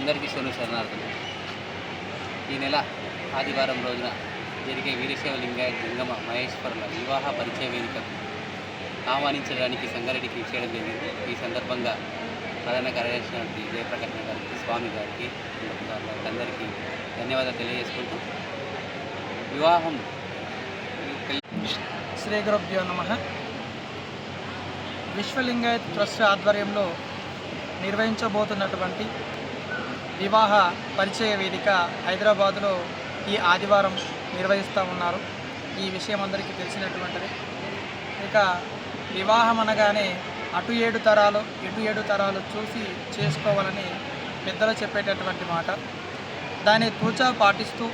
అందరికీ శివుని శరణార్థులు. ఈ నెల ఆదివారం రోజున జరిగే వీరశైవ లింగాయత్ గంగమ్మ మహేశ్వరుల వివాహ పరిచయ వేదికకు ఆహ్వానించడానికి సంగారెడ్డికి చేయడం జరిగింది. ఈ సందర్భంగా ప్రధాన కార్యదర్శి జయప్రకాష్ గారికి స్వామి గారికి అందరికీ ధన్యవాదాలు తెలియజేసుకుంటూ వివాహం. శ్రీ గురుభ్యో నమ. విశ్వలింగాయత్ ట్రస్ట్ ఆధ్వర్యంలో నిర్వహించబోతున్నటువంటి వివాహ పరిచయ వేదిక హైదరాబాదులో ఈ ఆదివారం నిర్వహిస్తూ ఉన్నారు. ఈ విషయం అందరికీ తెలిసినటువంటిది. ఇక వివాహం అనగానే అటు ఏడు తరాలు ఇటు ఏడు తరాలు చూసి చేసుకోవాలని పెద్దలు చెప్పేటటువంటి మాట. దాన్ని తూచా పాటిస్తూ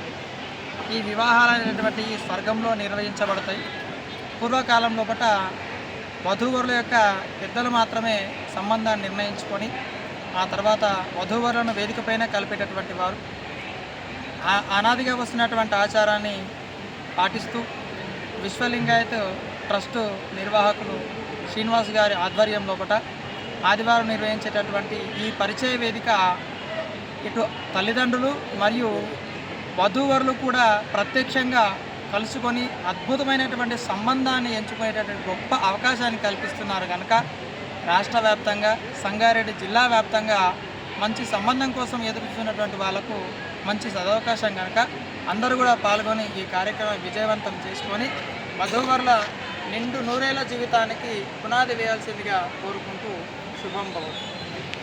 ఈ వివాహాలు అనేటువంటి ఈ స్వర్గంలో నిర్వహించబడతాయి. పూర్వకాలం లోపట వధూవరుల యొక్క పెద్దలు మాత్రమే సంబంధాన్ని నిర్ణయించుకొని ఆ తర్వాత వధూవరులను వేదికపైన కలిపేటటువంటి వారు. ఆ- అనాదిగా వస్తున్నటువంటి ఆచారాన్ని పాటిస్తూ విశ్వలింగాయత్ ట్రస్ట్ నిర్వాహకులు శ్రీనివాస్ గారి ఆధ్వర్యం లోపట ఆదివారం నిర్వహించేటటువంటి ఈ పరిచయ వేదిక ఇటు తల్లిదండ్రులు మరియు వధూవరులు కూడా ప్రత్యక్షంగా కలుసుకొని అద్భుతమైనటువంటి సంబంధాన్ని ఎంచుకునేటటువంటి గొప్ప అవకాశాన్ని కల్పిస్తున్నారు కనుక రాష్ట్ర వ్యాప్తంగా సంగారెడ్డి జిల్లా వ్యాప్తంగా మంచి సంబంధం కోసం ఎదురుచున్నటువంటి వాళ్ళకు మంచి సదవకాశం కనుక అందరూ కూడా పాల్గొని ఈ కార్యక్రమం విజయవంతం చేసుకొని వధూవరుల నిండు నూరేళ్ళ జీవితానికి పునాది వేయాల్సిందిగా కోరుకుంటూ శుభం భవతు.